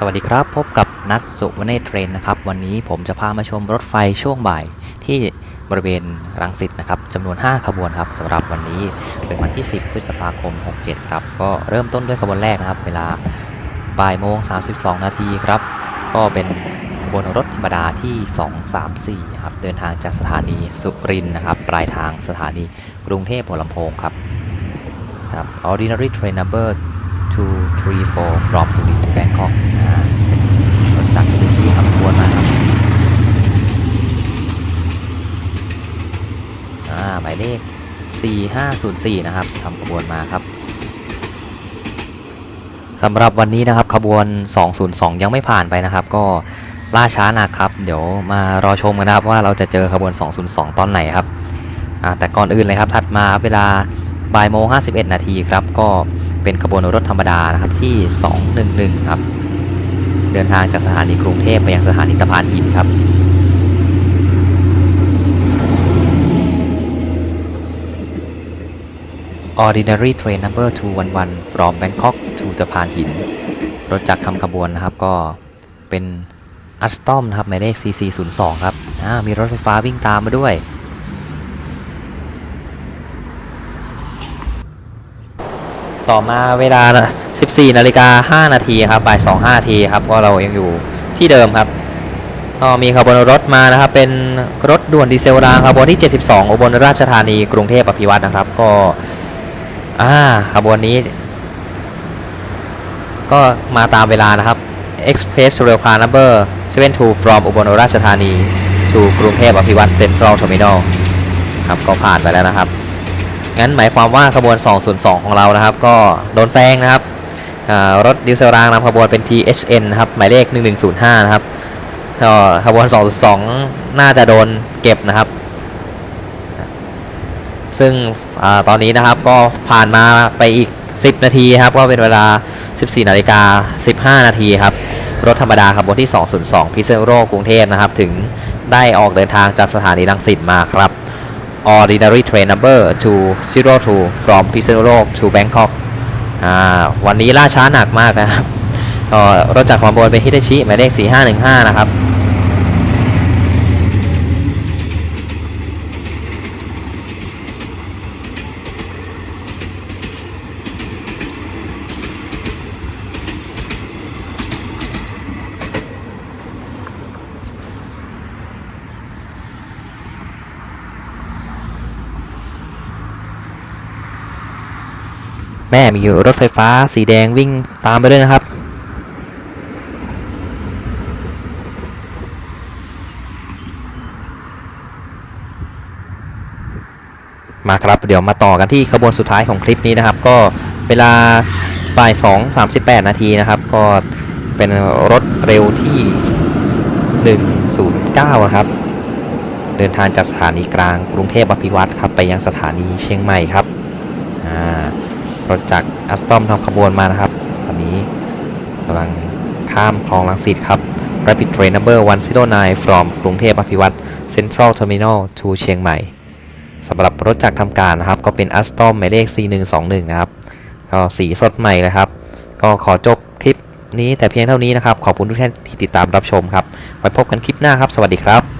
สวัสดีครับ พบกับนัทสุวเนศเทรนนะครับ วันนี้ผมจะพามาชมรถไฟช่วงบ่ายที่บริเวณรังสิตนะครับจำนวน 5 ขบวนครับสำหรับวันนี้เป็นวันที่ 10 พฤษภาคม 67 ครับ ก็เริ่มต้นด้วยขบวนแรกนะครับ เวลาบ่ายโมง 32 นาทีครับ ก็เป็นขบวนรถธรรมดาที่ 234ครับเดินทางจากสถานีสุรินนะครับ ปลายทางสถานีกรุงเทพหัวลำโพงครับครับ ordinary train number 234 from สุรินทร์ to Bangkok อ่ารถจากมิตซูบิชิครับวนมาครับอ่าหมายเลข 4504 นะครับทำขบวนมาครับสำหรับวันนี้นะครับขบวน 202 ยังไม่ผ่านไปนะครับ ก็ล่าช้าหนักครับ เดี๋ยวมารอชมกันนะครับว่าเราจะเจอขบวน 202 ตอนไหนครับแต่ก่อนอื่นเลยครับถัดมาเวลาบ่ายโมง51 นาทีครับ ก็ เป็นขบวนรถธรรมดานะครับที่ 211 ครับ เดินทางจากสถานีกรุงเทพไปยังสถานีตะพานหินครับ Ordinary Train Number 211 from Bangkok to ตะพานหิน รถจักรทำขบวนนะครับก็เป็นอัสตอมนะครับหมายเลข CC02 ครับอ่ามีรถไฟฟ้าวิ่งตามมาด้วย ต่อมาเวลา 14นาฬิกา5นาทีครับบ่าย2 5นาทีครับก็เรายังอยู่ที่เดิมครับก็มีขบวนรถมานะครับ เป็นรถด่วนดีเซลรางขบวนที่ 72 อุบลราชธานีกรุงเทพอภิวัตนะครับ ก็อ่าขบวนนี้ ก็มาตามเวลานะครับ Express Rail Car Number 72 from อุบลราชธานี to กรุงเทพอภิวัต Central Terminal ครับก็ผ่านไปแล้วนะครับ งั้นหมายความว่าขบวน 202 ของเรานะครับ ก็โดนแซงนะครับรถดิวเซลรางนำขบวนเป็น THN นะครับหมายเลข 1105 นะครับก็ขบวน 202 น่าจะโดนเก็บนะครับ ซึ่งอตอนนี้นะครับก็ผ่านมาไปอีก 10 นาทีครับ ก็เป็นเวลา 14 นาฬิกา 15 นาทีครับ รถธรรมดาขบวนที่ 202 พิเศษโรกรุงเทพนะครับ ถึงได้ออกเดินทางจากสถานีรังสิตมาครับ Ordinary Train Number 202 from พิษณุโลก to Bangkok อ่าวันนี้ล่าช้าหนักมากนะครับก็รถจากความบนเป็นฮิตาชิหมายเลข4515 นะครับ แม่มีรถไฟฟ้าสีแดงวิ่งตามไปด้วยนะครับ มาครับเดี๋ยวมาต่อกันที่ขบวนสุดท้ายของคลิปนี้นะครับ ก็เวลาบ่าย2 38 นาทีนะครับ ก็เป็นรถเร็วที่ 109อะครับ เดินทางจากสถานีกลางกรุงเทพอภิวัตรครับ ไปยังสถานีเชียงใหม่ครับ รถจากอัสตอมทำขบวนมานะครับ ตอนนี้กำลังข้ามคลองลังสิตครับ Rapid Train Number 109 from กรุงเทพอภิวัตร Central Terminal to เชียงใหม่สำหรับรถจากทำการนะครับ ก็เป็น a s t o m หมายเลข C121 นะครับ ก็สีสดใหม่เลยครับ ก็ขอจบคลิปนี้แต่เพียงเท่านี้นะครับ ขอบคุณทุกท่านที่ติดตามรับชมครับ ไว้พบกันคลิปหน้าครับ สวัสดีครับ